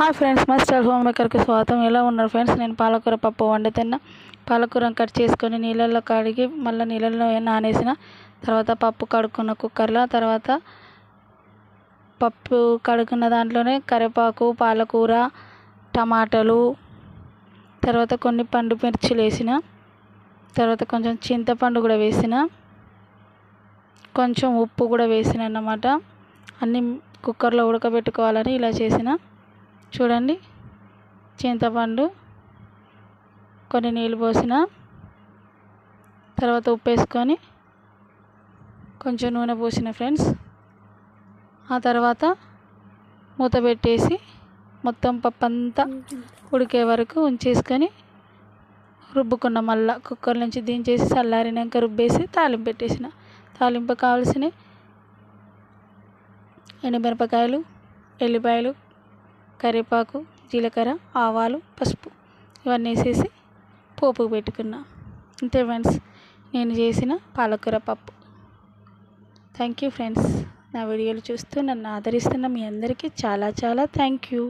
Hi friends మా style home మేకర్కి స్వాగతం. ఎలా ఉన్నారు ఫ్రెండ్స్? నేను పాలకూర పప్పు వండుతున్నా పాలకూరను కట్ చేసుకొని నీళ్ళల్లో కడిగి మళ్ళీ నీళ్ళల్లో నానేసిన తర్వాత పప్పు కడుక్కున్న కుక్కర్లో తర్వాత పప్పు కడుక్కున్న దాంట్లోనే కరివేపాకు పాలకూర టమాటాలు తర్వాత కొన్ని పండు మిర్చిలు వేసిన తర్వాత కొంచెం చింతపండు కూడా వేసిన కొంచెం ఉప్పు కూడా వేసిన అన్నమాట. అన్నీ కుక్కర్లో ఉడకబెట్టుకోవాలని ఇలా చేసిన. చూడండి. చింతపండు కొన్ని నీళ్ళు పోసిన తర్వాత ఉప్పు వేసుకొని కొంచెం నూనె పోసిన ఫ్రెండ్స్. ఆ తర్వాత మూత పెట్టేసి మొత్తం పప్పు అంతా ఉడికే వరకు ఉంచేసుకొని రుబ్బుకున్న మళ్ళా కుక్కర్ నుంచి దించేసి చల్లారినాక రుబ్బేసి తాలింపు పెట్టేసిన. తాలింపు కావాల్సిన ఎండుమిరపకాయలు ఎల్లిపాయలు కరివేపాకు జీలకర్ర ఆవాలు పసుపు ఇవన్నీ వేసేసి పోపు పెట్టుకున్నా. అంతే ఫ్రెండ్స్ నేను చేసిన పాలకూర పప్పు. థ్యాంక్ యూ ఫ్రెండ్స్ నా వీడియోలు చూస్తూ నన్ను ఆదరిస్తున్న మీ అందరికీ చాలా చాలా థ్యాంక్ యూ